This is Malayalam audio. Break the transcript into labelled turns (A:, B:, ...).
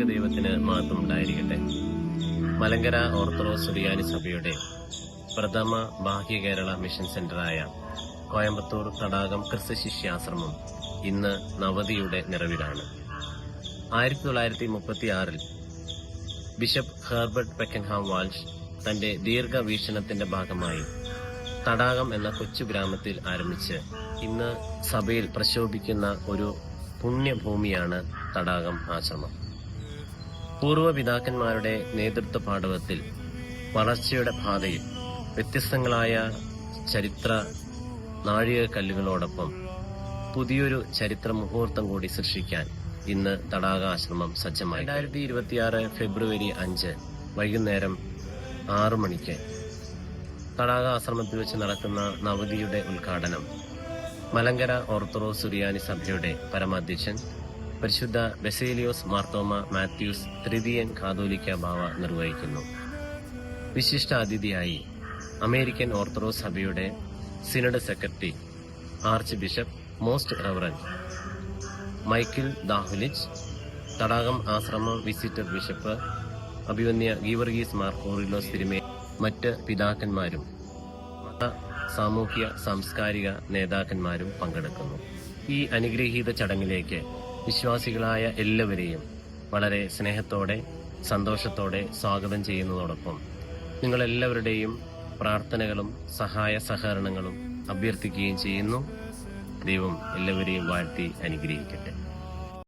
A: മഹത്വം ഉണ്ടായിരിക്കട്ടെ. മലങ്കര ഓർത്തഡോക്സ് സുറിയാനി സഭയുടെ പ്രഥമ ബാഹ്യ കേരള മിഷൻ സെന്ററായ കോയമ്പത്തൂർ തടാകം ക്രിസ്തു ശിഷ്യാശ്രമം ഇന്ന് നവതിയുടെ നിറവിലാണ്. ആയിരത്തി തൊള്ളായിരത്തി മുപ്പത്തി ആറിൽ ബിഷപ്പ് ഹെർബർട്ട് പെക്കൻഹാം വാൾഷ് തന്റെ ദീർഘവീക്ഷണത്തിന്റെ ഭാഗമായി തടാകം എന്ന കൊച്ചു ഗ്രാമത്തിൽ ആരംഭിച്ച് ഇന്ന് സഭയിൽ പ്രശോഭിക്കുന്ന ഒരു പുണ്യഭൂമിയാണ് തടാകം ആശ്രമം. പൂർവ പിതാക്കന്മാരുടെ നേതൃത്വ പാഠവത്തിൽ വളർച്ചയുടെ പാതയിൽ വ്യത്യസ്തങ്ങളായ ചരിത്ര നാഴികക്കല്ലുകളോടൊപ്പം പുതിയൊരു ചരിത്ര മുഹൂർത്തം കൂടി സൃഷ്ടിക്കാൻ ഇന്ന് തടാകാശ്രമം സജ്ജമായി. രണ്ടായിരത്തി ഇരുപത്തിയാറ് ഫെബ്രുവരി അഞ്ച് വൈകുന്നേരം ആറു മണിക്ക് തടാക ആശ്രമത്തിൽ വെച്ച് നടക്കുന്ന നവതിയുടെ ഉദ്ഘാടനം മലങ്കര ഓർത്തഡോക്സ് സുറിയാനി സഭയുടെ പരമാധ്യക്ഷൻ പരിശുദ്ധ ബെസേലിയോസ് മാർത്തോമ മാത്യൂസ് തൃതീയൻ കാതോലിക്ക ബാവ നിർവഹിക്കുന്നു. വിശിഷ്ട അതിഥിയായി അമേരിക്കൻ ഓർത്തഡോക്സ് സഭയുടെ synod secretary archbishop most reverend Michael Dahulich Thadakam ashram visitor bishop അഭിവന്യ ഗീവർഗീസ് മാർ കോറിലോസ് തിരുമേ മറ്റ് പിതാക്കന്മാരും സാമൂഹ്യ സാംസ്കാരിക നേതാക്കന്മാരും പങ്കെടുക്കുന്നു. ഈ അനുഗ്രഹീത ചടങ്ങിലേക്ക് വിശ്വാസികളായ എല്ലാവരെയും വളരെ സ്നേഹത്തോടെ സന്തോഷത്തോടെ സ്വാഗതം ചെയ്യുന്നതോടൊപ്പം നിങ്ങളെല്ലാവരുടെയും പ്രാർത്ഥനകളും സഹായ സഹകരണങ്ങളും അഭ്യർത്ഥിക്കുകയും ചെയ്യുന്നു. ദൈവം എല്ലാവരെയും വാഴ്ത്തി അനുഗ്രഹിക്കട്ടെ.